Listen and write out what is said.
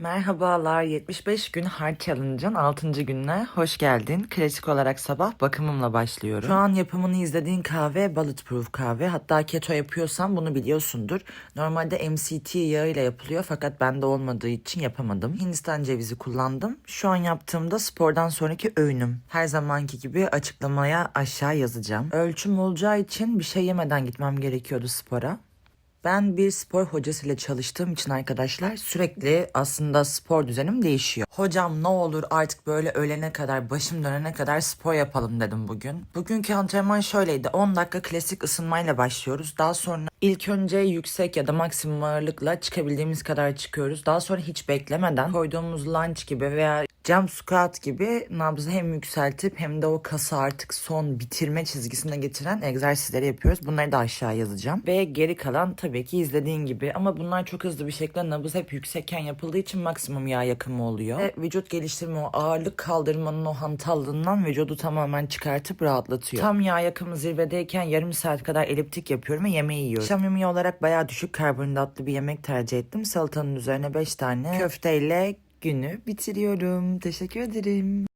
Merhabalar, 75 gün hard challenge'ın 6. gününe hoş geldin. Klasik olarak sabah bakımımla başlıyorum. Şu an yapımını izlediğin kahve bulletproof kahve. Hatta keto yapıyorsan bunu biliyorsundur. Normalde MCT yağıyla yapılıyor fakat bende olmadığı için yapamadım. Hindistan cevizi kullandım. Şu an yaptığımda spordan sonraki öğünüm. Her zamanki gibi açıklamaya aşağı yazacağım. Ölçüm olacağı için bir şey yemeden gitmem gerekiyordu spora. Ben bir spor hocasıyla çalıştığım için arkadaşlar sürekli aslında spor düzenim değişiyor. Hocam ne olur artık böyle ölene kadar başım dönene kadar spor yapalım dedim bugün. Bugünkü antrenman şöyleydi. 10 dakika klasik ısınmayla başlıyoruz. Daha sonra ilk önce yüksek ya da maksimum ağırlıkla çıkabildiğimiz kadar çıkıyoruz. Daha sonra hiç beklemeden koyduğumuz lunge gibi veya jump squat gibi nabzı hem yükseltip hem de o kası artık son bitirme çizgisine getiren egzersizleri yapıyoruz. Bunları da aşağı yazacağım. Ve geri kalan tabii ki izlediğin gibi ama bunlar çok hızlı bir şekilde nabız hep yüksekken yapıldığı için maksimum yağ yakımı oluyor. Ve vücut geliştirme o ağırlık kaldırmanın o hantallığından vücudu tamamen çıkartıp rahatlatıyor. Tam yağ yakımı zirvedeyken yarım saat kadar eliptik yapıyorum ve yemeği yiyorum. Akşam yemeği olarak bayağı düşük karbonhidratlı bir yemek tercih ettim. Salatanın üzerine 5 tane köfteyle günü bitiriyorum. Teşekkür ederim.